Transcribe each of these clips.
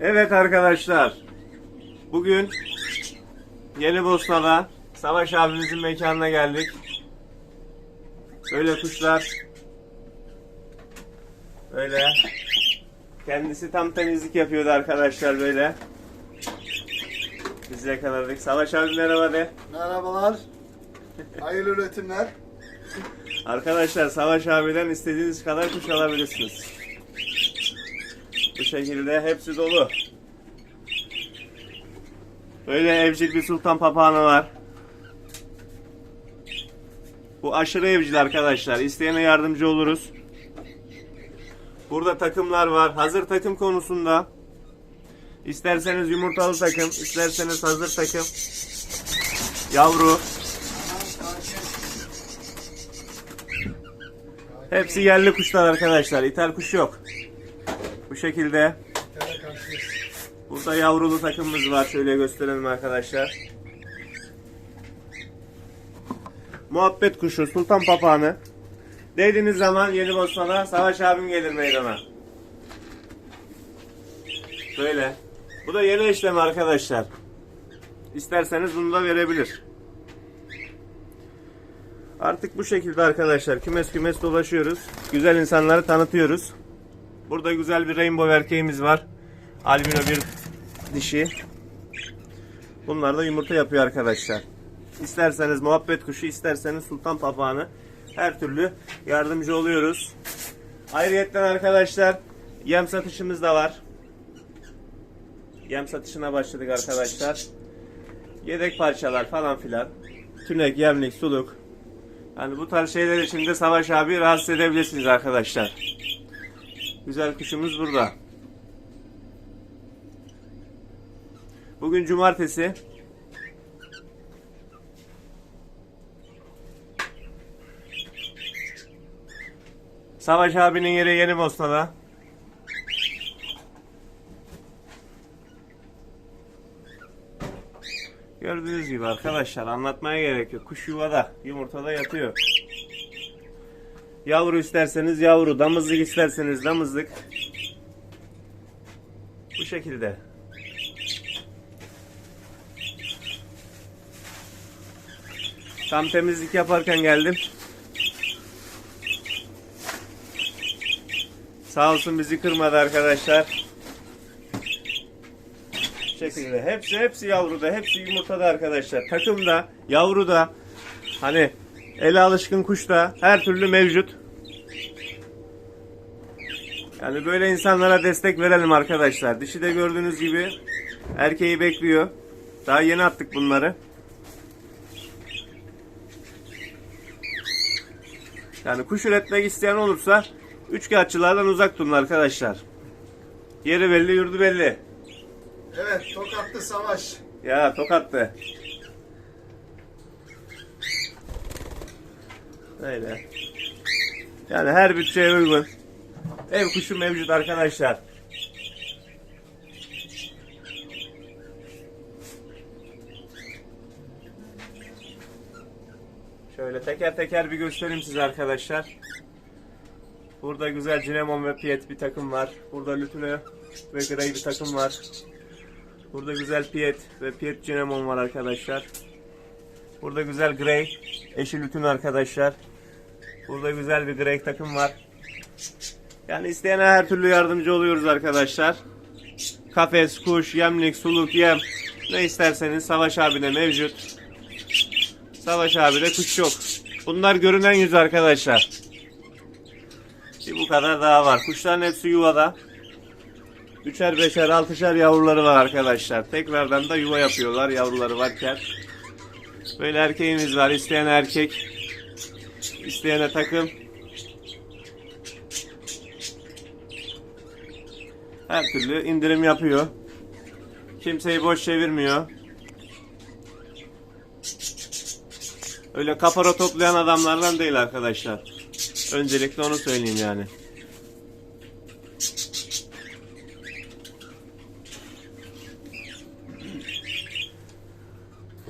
Evet arkadaşlar. Bugün Yeni Bosna'da Savaş abimizin mekanına geldik. Böyle kuşlar. Böyle. Kendisi tam temizlik yapıyordu arkadaşlar böyle. Biz yakaladık. Savaş abi merhaba de. Merhabalar. Hayırlı üretimler. Arkadaşlar Savaş abiden istediğiniz kadar kuş alabilirsiniz. Bu şekilde hepsi dolu. Böyle evcil bir sultan papağanı var. Bu aşırı evcil arkadaşlar. İsteyene yardımcı oluruz. Burada takımlar var. Hazır takım konusunda isterseniz yumurtalı takım, isterseniz hazır takım. Yavru. Hepsi yerli kuşlar arkadaşlar. İthal kuş yok. Bu şekilde. Burada yavrulu takımımız var. Şöyle gösterelim arkadaşlar. Muhabbet kuşu, sultan papağanı. Dediğiniz zaman Yeni Bosna'da Savaş abim gelir meydana. Böyle. Bu da yeni işlem arkadaşlar. İsterseniz bunu da verebilir. Artık bu şekilde arkadaşlar kümes kümes dolaşıyoruz. Güzel insanları tanıtıyoruz. Burada güzel bir rainbow erkeğimiz var. Albino bir dişi. Bunlar da yumurta yapıyor arkadaşlar. İsterseniz muhabbet kuşu, isterseniz sultan papağanı her türlü yardımcı oluyoruz. Ayrıyetten arkadaşlar yem satışımız da var. Yem satışına başladık arkadaşlar. Yedek parçalar falan filan. Tünek, yemlik, suluk, yani bu tarz şeyler için de Savaş abi rahatsız edebilirsiniz arkadaşlar. Güzel kuşumuz burada. Bugün cumartesi. Savaş abinin yeri Yeni Bosna'da. Gördüğünüz gibi arkadaşlar anlatmaya gerek yok. Kuş yuvada, yumurtada yatıyor. Yavru isterseniz yavru, damızlık isterseniz damızlık. Bu şekilde. Tam temizlik yaparken geldim. Sağ olsun bizi kırmadı arkadaşlar. Bu şekilde. Hepsi hepsi yavruda, hepsi yumurtada arkadaşlar. Takımda, yavruda, hani ele alışkın kuşta her türlü mevcut. Yani böyle insanlara destek verelim arkadaşlar. Dişi de gördüğünüz gibi erkeği bekliyor. Daha yeni attık bunları. Yani kuş üretmek isteyen olursa üçkağıtçılardan uzak durun arkadaşlar. Yeri belli, yurdu belli. Evet, Tokatlı Savaş. Ya tokattı. Öyle. Yani her bütçeye uygun. Ev kuşu mevcut arkadaşlar. Şöyle teker teker bir göstereyim size arkadaşlar. Burada güzel cinemon ve piyet bir takım var. Burada lütüne ve grey bir takım var. Burada güzel piyet ve piyet cinemon var arkadaşlar. Burada güzel grey eşi lütün arkadaşlar. Burada güzel bir grey takım var. Yani isteyene her türlü yardımcı oluyoruz arkadaşlar. Kafes, kuş, yemlik, suluk, yem ne isterseniz Savaş abine mevcut. Savaş abide kuş yok. Bunlar görünen yüz arkadaşlar. Bir bu kadar daha var. Kuşların hepsi yuvada. Üçer, beşer, altışar yavruları var arkadaşlar. Tekrardan da yuva yapıyorlar yavruları varken. Böyle erkeğimiz var. İsteyen erkek. isteyene takım. Her türlü indirim yapıyor. Kimseyi boş çevirmiyor. Öyle kapara toplayan adamlardan değil arkadaşlar. Öncelikle onu söyleyeyim yani.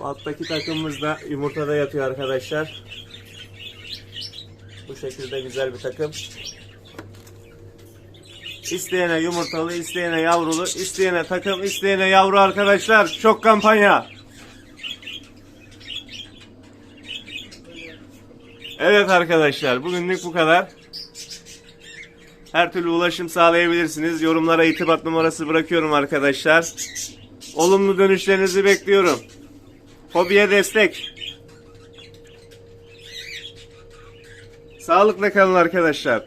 Alttaki takımımız da yumurtada yatıyor arkadaşlar. Bu şekilde güzel bir takım. İsteyene yumurtalı, isteyene yavrulu, isteyene takım, isteyene yavru arkadaşlar. Çok kampanya. Evet arkadaşlar bugünlük bu kadar. Her türlü ulaşım sağlayabilirsiniz. Yorumlara itibat numarası bırakıyorum arkadaşlar. Olumlu dönüşlerinizi bekliyorum. Hobiye destek. Sağlıkla kalın arkadaşlar.